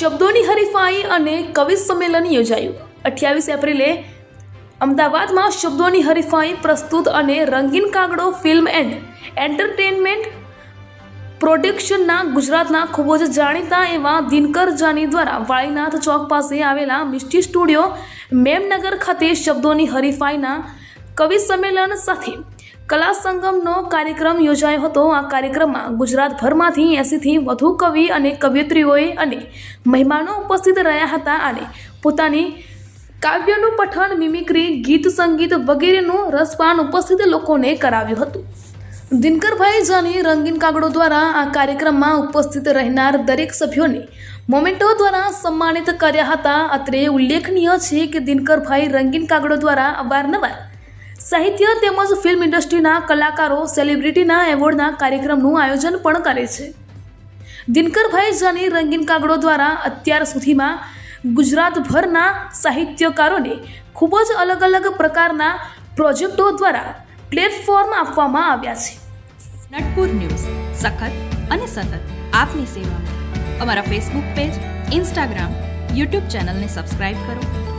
હરીફાઈ અને કવિ સંમેલન યોજાયું. અઠ્યાવીસ એપ્રિલે અમદાવાદમાં શબ્દોની હરીફાઈ પ્રસ્તુત અને રંગીન કાગડો ફિલ્મ એન્ડ એન્ટરટેનમેન્ટ પ્રોડક્શનના ગુજરાતના ખૂબ જ જાણીતા એવા દિનકર જાની દ્વારા વાળીનાથ ચોક પાસે આવેલા મિસ્ટી સ્ટુડિયો મેમનગર ખાતે શબ્દોની હરીફાઈના કવિ સંમેલન સાથે કલા સંગમનો કાર્યક્રમ યોજાયો હતો. આ કાર્યક્રમમાં ગુજરાતભરમાંથી એંસીથી વધુ કવિ અને કવિયત્રીઓએ અને મહેમાનો ઉપસ્થિત રહ્યા હતા અને પોતાની કાવ્યનું પઠન મિમિક્રી ગીત, સંગીત વગેરેનું રસપાન ઉપસ્થિત લોકોને કરાવ્યું હતું. દિનકરભાઈ જાની રંગીન કાગડો દ્વારા આ કાર્યક્રમમાં ઉપસ્થિત રહેનાર દરેક સભ્યોને મોમેન્ટો દ્વારા સન્માનિત કર્યા હતા. અત્રે ઉલ્લેખનીય છે કે દિનકરભાઈ રંગીન કાગડો દ્વારા અવારનવાર સાહિત્ય તેમજ ફિલ્મ ઇન્ડસ્ટ્રીના કલાકારો સેલિબ્રિટીના એવોર્ડના કાર્યક્રમનું આયોજન પણ કરે છે. દિનકરભાઈ જાની રંગીન કાગડો દ્વારા અત્યાર સુધીમાં ગુજરાતભરના સાહિત્યકારોને ખૂબ જ અલગ અલગ પ્રકારના પ્રોજેક્ટો દ્વારા પ્લેટફોર્મ આપવામાં આવ્યા છે. નટપુર ન્યૂઝ, સખત અને સતત આપની સેવામાં. અમારા ફેસબુક પેજ ઇન્સ્ટાગ્રામ યુટ્યુબ ચેનલને સબસ્ક્રાઇબ કરો.